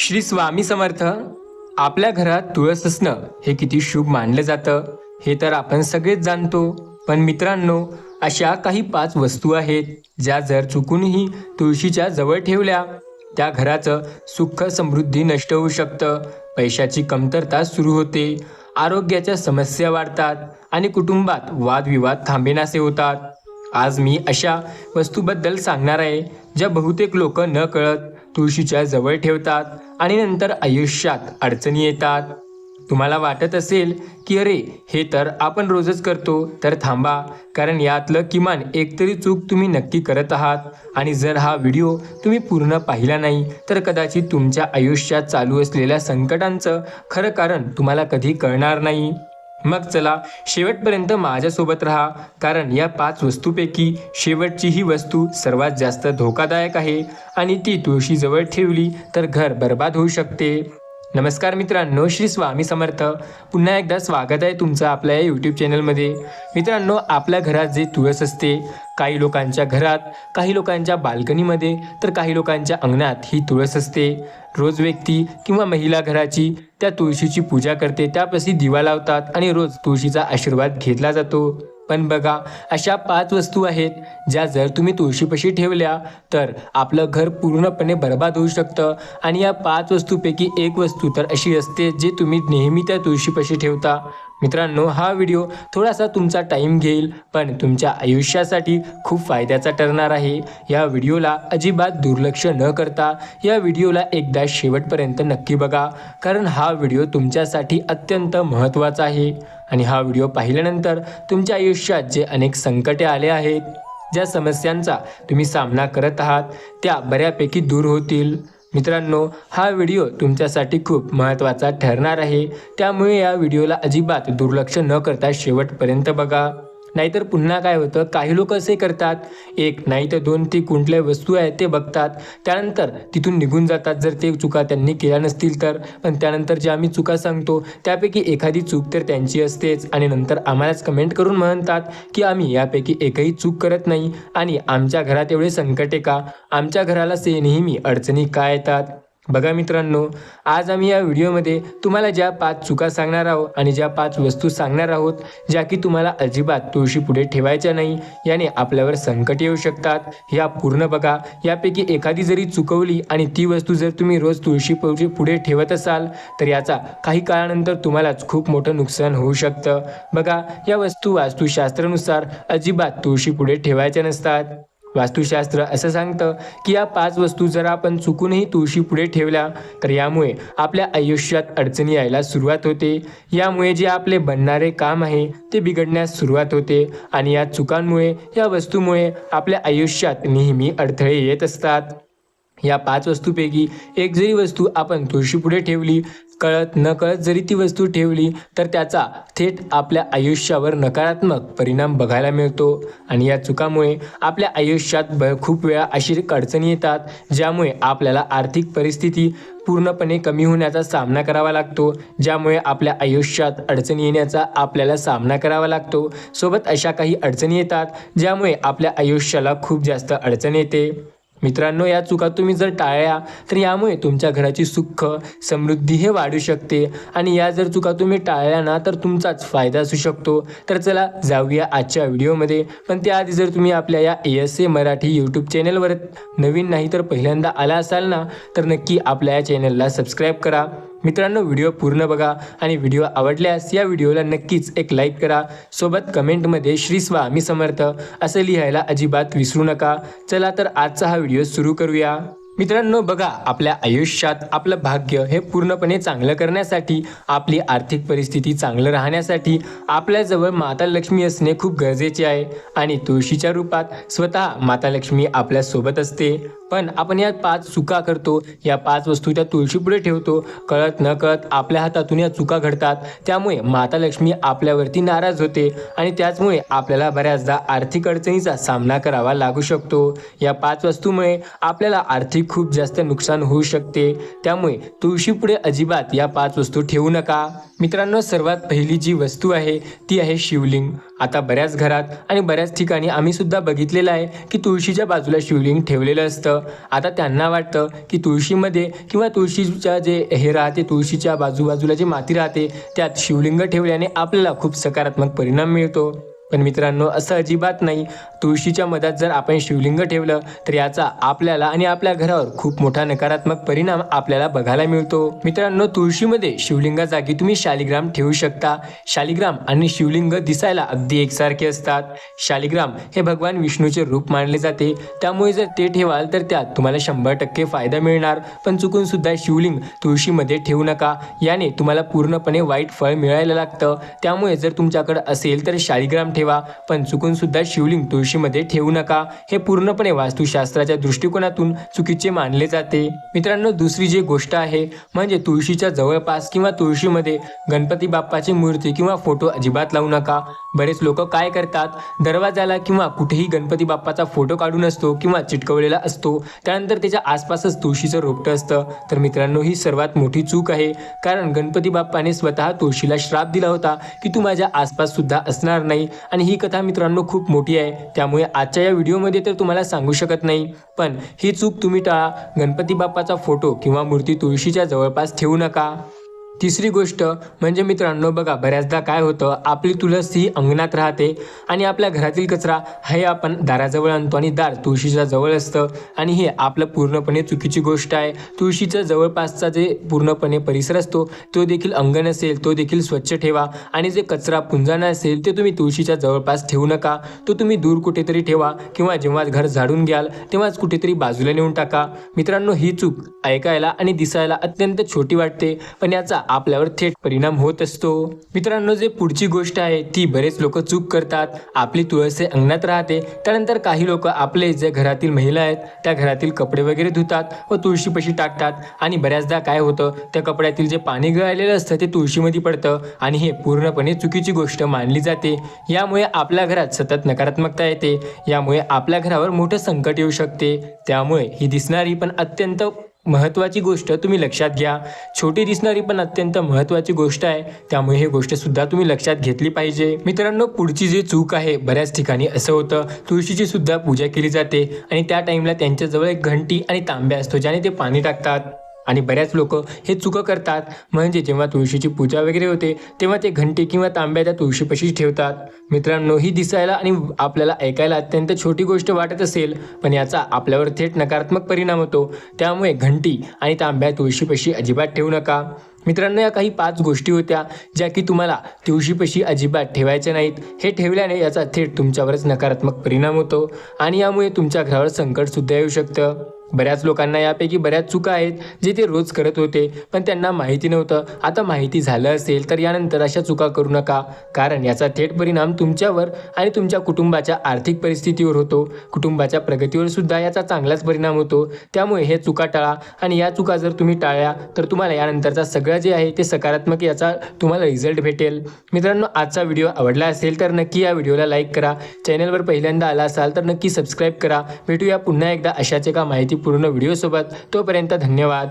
श्री स्वामी समर्थ आपल्या घरात तुळस असणं हे किती शुभ मानलं जातं हे तर आपण सगळेच जाणतो. पण मित्रांनो अशा काही पाच वस्तू आहेत ज्या जर चुकूनही तुळशीच्या जवळ ठेवल्या त्या घराचं सुख समृद्धी नष्ट होऊ शकतं पैशाची कमतरता सुरू होते आरोग्याच्या समस्या वाढतात आणि कुटुंबात वादविवाद थांबेनासे होतात. आज मी अशा वस्तूबद्दल सांगणार आहे ज्या बहुतेक लोक न कळत तुळशीच्या जवळ ठेवतात आणि नंतर आयुष्यात अडचणी येतात. तुम्हाला वाटत असेल की अरे हे तर आपण रोजच करतो तर थांबा. कारण यातलं किमान एकतरी चूक तुम्ही नक्की करत आहात. आणि जर हा व्हिडिओ तुम्ही पूर्ण पाहिला नाही तर कदाचित तुमच्या आयुष्यात चालू असलेल्या संकटांचं खरं कारण तुम्हाला कधी कळणार नाही. मग चला शेवटपर्यंत माझ्यासोबत राहा कारण या पाच वस्तूपैकी शेवटची ही वस्तू सर्वात जास्त धोकादायक आहे आणि ती तुळशीजवळ ठेवली तर घर बर्बाद होऊ शकते. नमस्कार मित्रांनो श्री स्वामी समर्थ. पुन्हा एकदा स्वागत आहे तुमचं आपल्या या यूट्यूब चॅनलमध्ये मित्रांनो आपल्या घरात जे तुळस असते काही लोकांच्या घरात काही लोकांच्या बाल्कनीमध्ये तर काही लोकांच्या अंगणात ही तुळस असते. रोज व्यक्ती किंवा महिला घराची त्या तुळशीची पूजा करते त्यापाशी दिवा लावतात आणि रोज तुळशीचा आशीर्वाद घेतला जातो. पण बघा अशा पाच वस्तू आहेत ज्या जर तुम्ही तुळशीपाशी ठेवल्या तर आपलं घर पूर्णपणे बर्बाद होऊ शकतं. आणि या पाच वस्तूपैकी एक वस्तू तर अशी असते जे तुम्ही नेहमी त्या तुळशीपाशी ठेवता. मित्रांनो हा व्हिडिओ थोडासा तुमचा टाईम घेईल पण तुमच्या आयुष्यासाठी खूप फायद्याचा ठरणार आहे. या व्हिडिओला अजिबात दुर्लक्ष न करता या व्हिडिओला एकदा शेवटपर्यंत नक्की बघा कारण हा व्हिडिओ तुमच्यासाठी अत्यंत महत्त्वाचा आहे. आणि हा व्हिडिओ पाहिल्यानंतर तुमच्या आयुष्यात जे अनेक संकटे आले आहेत ज्या समस्यांचा तुम्ही सामना करत आहात त्या बऱ्यापैकी दूर होतील. मित्रांनो हा व्हिडिओ तुमच्यासाठी खूप महत्त्वाचा ठरणार आहे. त्यामुळे या व्हिडिओला अजिबात दुर्लक्ष न करता शेवटपर्यंत बघा. नाहीतर पुन्हा काय होतं? काही लोक असे करतात. एक नाही तर दोन ती कुठल्या वस्तू आहेत ते बघतात. त्यानंतर तिथून निघून जातात. जर ते चुका त्यांनी केल्या नसतील तर. पण त्यानंतर जे आम्ही चुका सांगतो त्यापैकी एखादी चूक तर त्यांची असतेच. आणि नंतर आम्हालाच कमेंट करून म्हणतात की आम्ही यापैकी एकही चूक करत नाही. आणि आमच्या घरात एवढे संकटे का? आमच्या घराला से नेहमी अडचणी का येतात? बघा मित्रांनो आज आम्ही या व्हिडिओमध्ये तुम्हाला ज्या पाच चुका सांगणार आहोत आणि ज्या पाच वस्तू सांगणार आहोत ज्या की तुम्हाला अजिबात तुळशी पुढे ठेवायच्या नाही याने आपल्यावर संकट येऊ शकतात. ह्या पूर्ण बघा. यापैकी एखादी जरी चुकवली आणि ती वस्तू जर तुम्ही रोज तुळशी पुढे ठेवत असाल तर याचा काही काळानंतर तुम्हालाच खूप मोठं नुकसान होऊ शकतं. बघा या वस्तू वास्तुशास्त्रानुसार अजिबात तुळशी पुढे ठेवायच्या नसतात. वास्तुशास्त्र असं सांगतं की या पाच वस्तू जर आपण चुकूनही तुळशी पुढे ठेवल्या तर यामुळे आपल्या आयुष्यात अडचणी यायला सुरुवात होते. यामुळे जे आपले बनणारे काम आहे ते बिघडण्यास सुरुवात होते आणि या चुकांमुळे या वस्तूमुळे आपल्या आयुष्यात नेहमी अडथळे येत असतात. या पाच वस्तूपैकी एक जरी वस्तू आपण तुळशीपुढे ठेवली कळत न कळत जरी ती वस्तू ठेवली तर त्याचा थेट आपल्या आयुष्यावर नकारात्मक परिणाम बघायला मिळतो. आणि या चुकामुळे आपल्या आयुष्यात ब खूप वेळा अशी अडचणी येतात ज्यामुळे आपल्याला आर्थिक परिस्थिती पूर्णपणे कमी होण्याचा सामना करावा लागतो ज्यामुळे आपल्या आयुष्यात अडचणी येण्याचा आपल्याला सामना करावा लागतो. सोबत अशा काही अडचणी येतात ज्यामुळे आपल्या आयुष्याला खूप जास्त अडचण येते. मित्रांनो या चुका तुम्ही जर टाळल्या तर यामुळे तुमच्या घराची सुख समृद्धी हे वाढू शकते. आणि या जर चुका तुम्ही टाळल्या ना तर तुमचाच फायदा असू शकतो. तर चला जाऊया आजच्या व्हिडिओमध्ये. पण त्याआधी जर तुम्ही आपल्या या A S A Marathi YouTube चॅनलवर नवीन नाही तर पहिल्यांदा आला असाल ना तर नक्की आपल्या या चॅनलला सबस्क्राईब करा. मित्रांनो व्हिडिओ पूर्ण बघा आणि व्हिडिओ आवडल्यास या व्हिडिओला नक्कीच एक लाईक करा. सोबत कमेंटमध्ये श्री स्वामी समर्थ असं लिहायला अजिबात विसरू नका. चला तर आजचा हा व्हिडिओ सुरू करूया. मित्रांनो बघा आपल्या आयुष्यात आपलं भाग्य हे पूर्णपणे चांगलं करण्यासाठी आपली आर्थिक परिस्थिती चांगलं राहण्यासाठी आपल्याजवळ माता लक्ष्मी असणे खूप गरजेचे आहे. आणि तुळशीच्या रूपात स्वतः माता लक्ष्मी आपल्यासोबत असते. पण आपण या पाच चुका करतो या पाच वस्तू त्या तुळशीपुढे ठेवतो. कळत न कळत आपल्या हातातून या चुका घडतात. त्यामुळे माता लक्ष्मी आपल्यावरती नाराज होते आणि त्याचमुळे आपल्याला बऱ्याचदा आर्थिक अडचणीचा सामना करावा लागू शकतो. या पाच वस्तूमुळे आपल्याला आर्थिक खूप जास्त नुकसान होऊ शकते. त्यामुळे तुळशीपुढे अजिबात या पाच वस्तू ठेवू नका. मित्रांनो सर्वात पहिली जी वस्तू आहे ती आहे शिवलिंग. आता बऱ्याच घरात आणि बऱ्याच ठिकाणी आम्ही सुद्धा बघितलेलं आहे की तुळशीच्या बाजूला शिवलिंग ठेवलेलं असतं. आता त्यांना वाटतं की तुळशीमध्ये किंवा तुळशीच्या जे हे राहते तुळशीच्या बाजूबाजूला जे माती राहते त्यात शिवलिंग ठेवल्याने आपल्याला खूप सकारात्मक परिणाम मिळतो. पण मित्रांनो असं अजिबात नाही. तुळशीच्या मधात जर आपण शिवलिंग ठेवलं तर याचा आपल्याला आणि आपल्या घरावर खूप मोठा नकारात्मक परिणाम आपल्याला बघायला मिळतो. मित्रांनो तुळशीमध्ये शिवलिंगा जागी तुम्ही शालिग्राम ठेवू शकता. शालिग्राम आणि शिवलिंग दिसायला अगदी एकसारखे असतात. शालिग्राम हे भगवान विष्णूचे रूप मानले जाते. त्यामुळे जर ते ठेवाल तर त्यात तुम्हाला शंभर टक्के फायदा मिळणार. पण चुकून सुद्धा शिवलिंग तुळशीमध्ये ठेवू नका. याने तुम्हाला पूर्णपणे वाईट फळ मिळायला लागतं. त्यामुळे जर तुमच्याकडे असेल तर शालिग्राम ठेवा पण चुकून सुद्धा शिवलिंग तुळशीमध्ये ठेवू नका. हे पूर्णपणे वास्तुशास्त्राच्या दृष्टिकोनातून चुकीचे मानले जाते. मित्रांनो दुसरी जी गोष्ट आहे म्हणजे तुळशीच्या जवळपास किंवा तुळशीमध्ये गणपती बाप्पाची मूर्ती किंवा फोटो अजिबात लावू नका. बरेच लोक काय करतात? दरवाजाला किंवा कुठेही गणपती बाप्पाचा फोटो काढून असतो किंवा चिटकवलेला असतो त्यानंतर त्याच्या आसपासच तुळशीचं रोपटं असतं. तर मित्रांनो ही सर्वात मोठी चूक आहे. कारण गणपती बाप्पाने स्वतः तुळशीला श्राप दिला होता की तू माझ्या आसपास सुद्धा असणार नाही. आणि ही कथा मित्रांनो खूप मोठी आहे. त्यामुळे आजच्या या व्हिडिओमध्ये तर तुम्हाला सांगू शकत नाही. पण ही चूक तुम्ही टाळा. गणपती बाप्पाचा फोटो किंवा मूर्ती तुळशीच्या जवळपास ठेवू नका. तिसरी गोष्ट म्हणजे मित्रांनो बघा बऱ्याचदा काय होतं आपली तुळस ही अंगणात राहते आणि आपल्या घरातील कचरा हे आपण दाराजवळ आणतो आणि दार तुळशीच्या जवळ असतं. आणि हे आपलं पूर्णपणे चुकीची गोष्ट आहे. तुळशीच्या जवळपासचा जे पूर्णपणे परिसर असतो तो देखील अंगण असेल तो देखील स्वच्छ ठेवा. आणि जे कचरा पुंजाना असेल ते तुम्ही तुळशीच्या जवळपास ठेवू नका. तो तुम्ही दूर कुठेतरी ठेवा किंवा जेव्हा घर झाडून घ्याल तेव्हाच कुठेतरी बाजूला नेऊन टाका. मित्रांनो ही चूक ऐकायला आणि दिसायला अत्यंत छोटी वाटते. पण याचा आपल्यावर थेट परिणाम होत असतो. मित्रांनो जे पुढची गोष्ट आहे ती बरेच लोक चूक करतात. आपली तुळस अंगणात राहते. त्यानंतर काही लोक आपले जे घरातील महिला आहेत त्या घरातील कपडे वगैरे धुतात व तुळशीपाशी टाकतात. आणि बऱ्याचदा काय होतं त्या कपड्यातील जे पाणी गळालेलं असतं ते तुळशीमध्ये पडतं आणि हे पूर्णपणे चुकीची गोष्ट मानली जाते. यामुळे आपल्या घरात सतत नकारात्मकता येते. यामुळे आपल्या घरावर मोठं संकट येऊ शकते. त्यामुळे ही दिसणारी पण अत्यंत महत्त्वाची गोष्ट तुम्ही लक्षात घ्या. छोटी दिसणारी पण अत्यंत महत्त्वाची गोष्ट आहे. त्यामुळे ही गोष्टसुद्धा तुम्ही लक्षात घेतली पाहिजे. मित्रांनो पुढची जी चूक आहे बऱ्याच ठिकाणी असं होतं. तुळशीची सुद्धा पूजा केली जाते आणि त्या टाईमला त्यांच्याजवळ एक घंटी आणि तांब्या असतो ज्याने ते पाणी टाकतात. आणि बऱ्याच लोक हे चुकं करतात. म्हणजे जेव्हा तुळशीची पूजा वगैरे होते तेव्हा ते घंटे किंवा तांब्या त्या तुळशीपाशीच ठेवतात. मित्रांनो ही दिसायला आणि आपल्याला ऐकायला अत्यंत छोटी गोष्ट वाटत असेल पण याचा आपल्यावर थेट नकारात्मक परिणाम होतो. त्यामुळे घंटी आणि तांब्या तुळशीपाशी अजिबात ठेवू नका. मित्रांनो या काही पाच गोष्टी होत्या ज्या की तुम्हाला तुळशीपाशी अजिबात ठेवायच्या नाहीत. हे ठेवल्याने याचा थेट तुमच्यावरच नकारात्मक परिणाम होतो आणि यामुळे तुमच्या घरावर संकटसुद्धा येऊ शकतं. बऱ्याच लोकांना यापैकी बऱ्याच चुका आहेत जे ते रोज करत होते पण त्यांना माहिती नव्हतं. आता माहिती झालं असेल तर यानंतर अशा चुका करू नका. कारण याचा थेट परिणाम तुमच्यावर आणि तुमच्या कुटुंबाच्या आर्थिक परिस्थितीवर होतो. कुटुंबाच्या प्रगतीवर सुद्धा याचा चांगलाच परिणाम होतो. त्यामुळे हे चुका टाळा. आणि या चुका जर तुम्ही टाळल्या तर तुम्हाला यानंतरचा सगळं जे आहे ते सकारात्मक याचा तुम्हाला रिझल्ट भेटेल. मित्रांनो आजचा व्हिडिओ आवडला असेल तर नक्की या व्हिडिओला लाईक करा. चॅनलवर पहिल्यांदा आला असाल तर नक्की सबस्क्राईब करा. भेटूया पुन्हा एकदा अशाच एका पूर्ण व्हिडिओसोबत तोपर्यंत धन्यवाद.